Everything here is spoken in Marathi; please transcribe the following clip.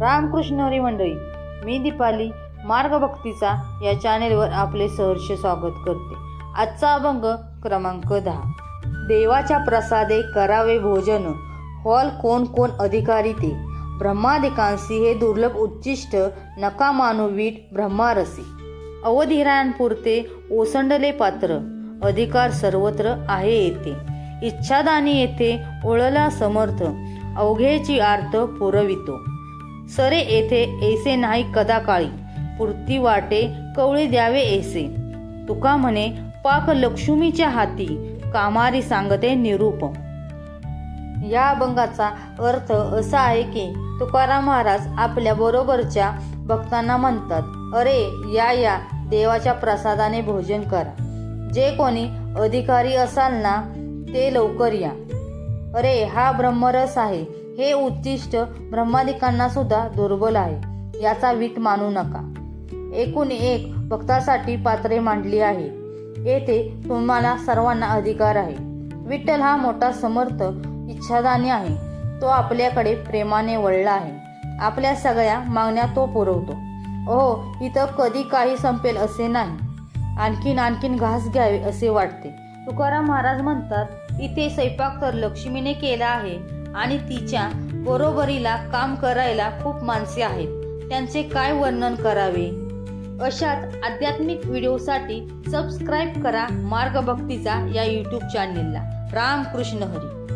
रामकृष्ण हरी मंडळी मी दीपाली मार्गभक्तीचा या चॅनेलवर आपले सहर्ष स्वागत करते. आजचा अभंग क्रमांक दहा. देवाच्या प्रसादे करावे भोजन. हॉल कोण कोण अधिकारी ते. ब्रह्मादिकांशी हे दुर्लभ उच्चिष्ट नका मानुवीट ब्रह्मारसी. अवधिरायांपुरते ओसंडले पात्र. अधिकार सर्वत्र आहे येथे. इच्छादानी येथे ओळला समर्थ. अवघेची आर्त पुरवितो. सरे येथे ऐसे नाही कदा काळी. पुरती वाटे कवळी द्यावे ऐसे. तुका म्हणे पाक लक्ष्मीच्या हाती कामारी सांगते निरूप. या अभंगाचा अर्थ असा आहे की तुकाराम महाराज आपल्या बरोबरच्या भक्तांना म्हणतात अरे या या देवाच्या प्रसादाने भोजन करा. जे कोणी अधिकारी असाल ना ते लवकर या. अरे हा ब्रह्मरस आहे हे उद्दिष्ट ब्रह्मादिकांना सुद्धा दुर्बल आहे. याचा वीट मानू नका. एकूण एक भक्तासाठी पात्रे मांडली आहे. येथे तुम्हाला सर्वांना अधिकार आहे. विठ्ठल हा मोठा समर्थ इच्छादानी आहे. तो आपल्याकडे प्रेमाने वळला आहे. आपल्या सगळ्या मागण्या तो पुरवतो. ओहो इथं कधी काही संपेल असे नाही. आणखीन आणखीन घास घ्यावे असे वाटते. तुकाराम महाराज म्हणतात इथे स्वयंपाक तर लक्ष्मीने केला आहे. आणि तिच्या बरोबरीला काम करायला खूप माणसे आहेत. त्यांचे काय वर्णन करावे? अशाच आध्यात्मिक व्हिडिओसाठी सबस्क्राईब करा मार्गभक्तीचा या यूट्यूब चॅनेलला रामकृष्ण हरी.